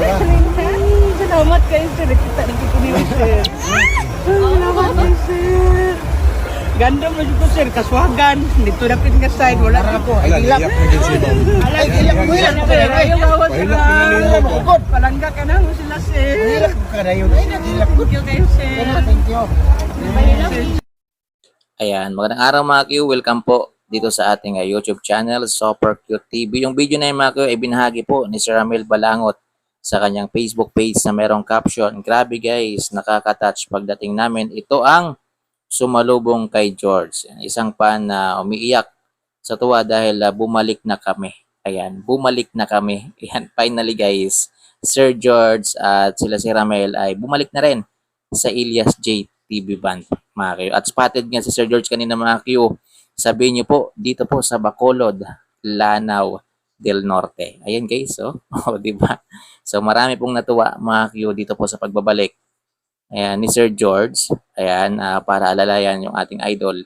Salamat kayo, sir. Nakita na kita ni sir. Salamat kayo, sir. Ganda mo dito, sir. Kaswagan. Dito na pin ka side. Wala na din si ma'am. Alay, iyak mo kayo. Ayaw ka na palangga ka na mo sila, sir. Ko ka na yun. Ay. Thank you kayo, sir. Thank you. Ayan, magandang araw mga Q. Welcome po dito sa ating uh, YouTube channel, Super Cute TV. Yung video na yun mga Q ay binahagi po ni Sir Ramil Balangot sa kanyang Facebook page na merong caption. Grabe guys, nakaka-touch pagdating namin. Ito ang sumalubong kay George. Isang fan na umiiyak sa tuwa dahil uh, bumalik na kami. Ayan, bumalik na kami. Ayan, finally guys, Sir George at sila si Ramel ay bumalik na rin sa Elias J TV band mga Q. At spotted nga si Sir George kanina mga Q. Sabihin niyo po, dito po sa Bacolod, Lanao del Norte. Ayan guys, oh. oh di ba? So marami pong natuwa mga Q dito po sa pagbabalik. Ayan, ni Sir George. Ayan, ah, para alalayan yung ating idol,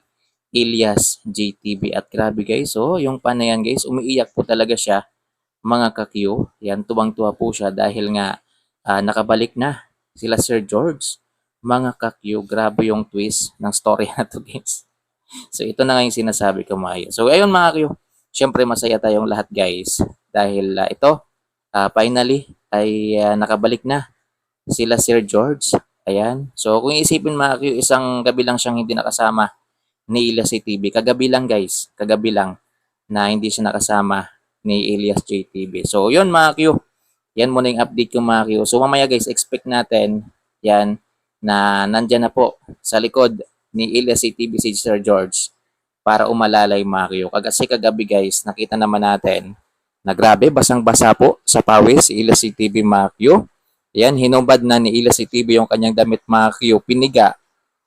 Elias JTV. At grabe guys, oh, yung pan na yan guys, umiiyak po talaga siya mga ka-Q. Yan, tuwang-tuwa po siya dahil nga ah, nakabalik na sila Sir George mga ka-Q, grabe yung twist ng story na to guys. So ito na nga yung sinasabi ko mga So ayun mga Q, syempre masaya tayong lahat guys. Dahil ah, ito, ah, finally, ay ah, nakabalik na sila Sir George. Ayan. So kung iisipin mga Q, isang gabi lang siyang hindi nakasama ni Elias TV. Kagabi lang guys, kagabi lang na hindi siya nakasama ni Elias JTV. So yun mga Q, yan muna yung update ko mga Q. So mamaya guys, expect natin yan na nandyan na po sa likod ni Elias CTV si Sir George para umalalay Mario. Kasi kagabi guys, nakita naman natin na grabe, basang-basa po sa pawis si Elias CTV Mario. Yan, hinubad na ni Elias CTV yung kanyang damit Mario, piniga.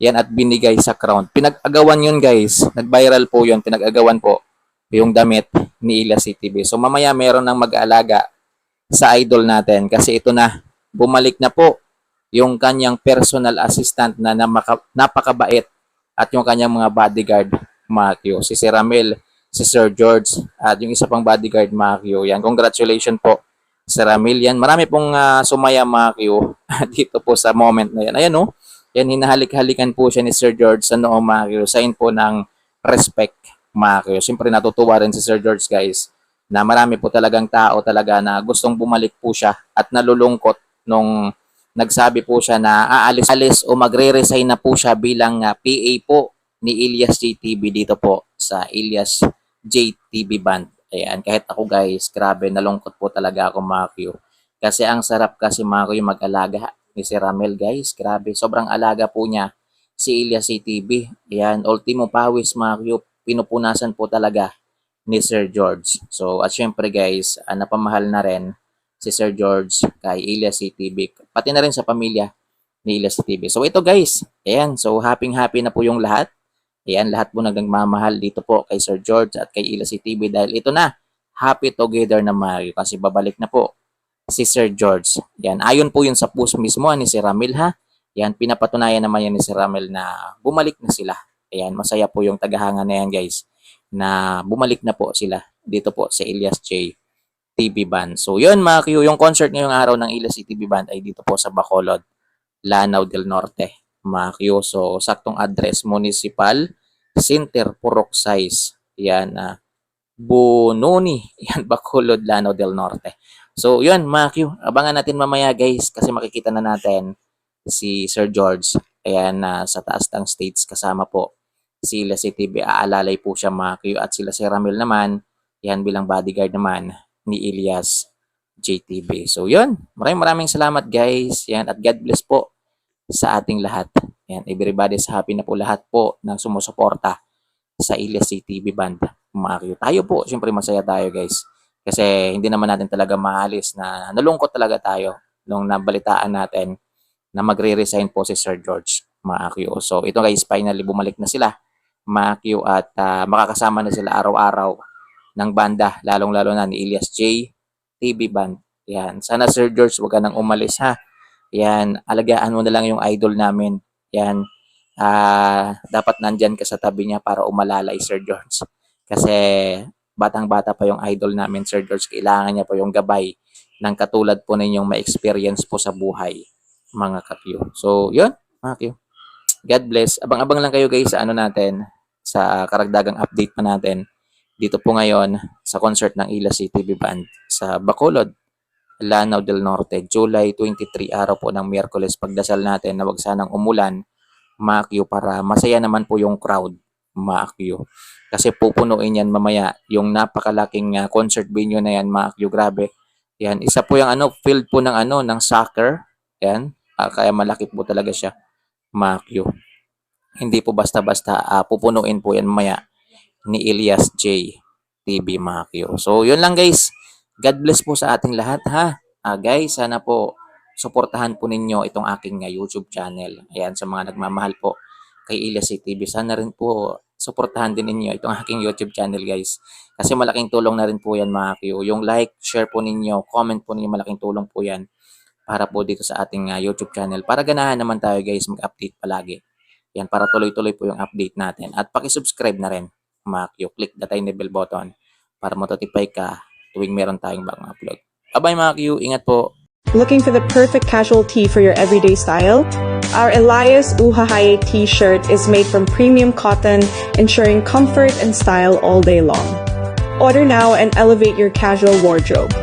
Yan at binigay sa crown. Pinag-agawan yun guys. Nag-viral po yun. Pinag-agawan po yung damit ni Elias CTV. So mamaya meron ng mag-aalaga sa idol natin kasi ito na, bumalik na po yung kanyang personal assistant na napakabait at yung kanyang mga bodyguard, Makio. Si Sir Ramel, si Sir George, at yung isa pang bodyguard, Makio. Yan, congratulations po, Sir Ramel. Yan, marami pong uh, sumaya, Makio, dito po sa moment na yan. Ayan, no? Yan, hinahalik-halikan po siya ni Sir George sa noong, Makio. Sign po ng respect, Makio. Siyempre, natutuwa rin si Sir George, guys, na marami po talagang tao talaga na gustong bumalik po siya at nalulungkot nung nagsabi po siya na aalis-alis o magre-resign na po siya bilang uh, PA po ni Elias JTV dito po sa Elias JTV Band. Ayan, kahit ako guys, grabe, nalungkot po talaga ako mga Q. Kasi ang sarap kasi mga Q mag-alaga ni si Ramel guys. Grabe, sobrang alaga po niya si Elias JTV. Ayan, ultimo pawis mga Q, pinupunasan po talaga ni Sir George. So, at syempre guys, uh, napamahal na rin si Sir George kay Elias CTV, pati na rin sa pamilya ni Elias CTV. So ito guys, ayan, so happy happy na po yung lahat. Ayan, lahat po nagmamahal dito po kay Sir George at kay Elias CTV dahil ito na, happy together na Mario kasi babalik na po si Sir George. Ayan, ayon po yun sa post mismo ni si Ramil ha. Ayan, pinapatunayan naman yan ni si Ramil na bumalik na sila. Ayan, masaya po yung tagahanga na yan guys na bumalik na po sila dito po sa Elias J. TV Band. So yun mga Q, yung concert ngayong araw ng Ilas TV Band ay dito po sa Bacolod, Lanao del Norte. Mga Q, so saktong address, Municipal Center, Purok Size. Yan, uh, Bununi. Yan, Bacolod, Lanao del Norte. So yun mga abangan natin mamaya guys kasi makikita na natin si Sir George. Ayan, uh, sa taas ng states kasama po si Ilas TV. Aalalay po siya mga at sila si Ramil naman. Yan bilang bodyguard naman ni Elias JTV. So yun, maraming maraming salamat guys. Yan, at God bless po sa ating lahat. Yan, everybody's happy na po lahat po ng sumusuporta sa Elias JTV band. Mario. Tayo po, syempre masaya tayo guys. Kasi hindi naman natin talaga maalis na nalungkot talaga tayo nung nabalitaan natin na magre-resign po si Sir George Maakyo. So ito guys, finally bumalik na sila Maakyo at uh, makakasama na sila araw-araw ng banda, lalong-lalo na ni Elias J. TV Band. Yan. Sana Sir George, wag ka nang umalis ha. Yan. Alagaan mo na lang yung idol namin. Yan. Ah, dapat nandyan ka sa tabi niya para umalalay Sir George. Kasi batang-bata pa yung idol namin Sir George. Kailangan niya po yung gabay ng katulad po ninyong ma-experience po sa buhay, mga ka-Q. So, yun, mga Q. God bless. Abang-abang lang kayo guys sa ano natin, sa karagdagang update pa natin. Dito po ngayon sa concert ng Ila CTV Band sa Bacolod, Lanao del Norte, July 23, araw po ng Miyerkules. Pagdasal natin na wag sanang umulan, Q, para masaya naman po yung crowd, Q. Kasi pupunuin yan mamaya yung napakalaking ah, concert venue na yan, Q. Grabe. Yan, isa po yung ano, field po ng ano, ng soccer. Yan, Ah, kaya malaki po talaga siya, Q. Hindi po basta-basta ah, pupunuin po yan mamaya ni Elias J. TV Q. So, yun lang guys. God bless po sa ating lahat ha. Ah, guys, sana po suportahan po ninyo itong aking ah, YouTube channel. Ayan, sa mga nagmamahal po kay Elias J. TV. Sana rin po suportahan din ninyo itong aking YouTube channel guys. Kasi malaking tulong na rin po yan mga Q. Yung like, share po ninyo, comment po ninyo, malaking tulong po yan para po dito sa ating ah, YouTube channel. Para ganahan naman tayo guys mag-update palagi. Yan, para tuloy-tuloy po yung update natin. At pakisubscribe na rin mga Q. Click the tiny bell button para matotify ka tuwing meron tayong bagong upload. Bye-bye mga Q. Ingat po. Looking for the perfect casual tee for your everyday style? Our Elias Uhahaye t-shirt is made from premium cotton, ensuring comfort and style all day long. Order now and elevate your casual wardrobe.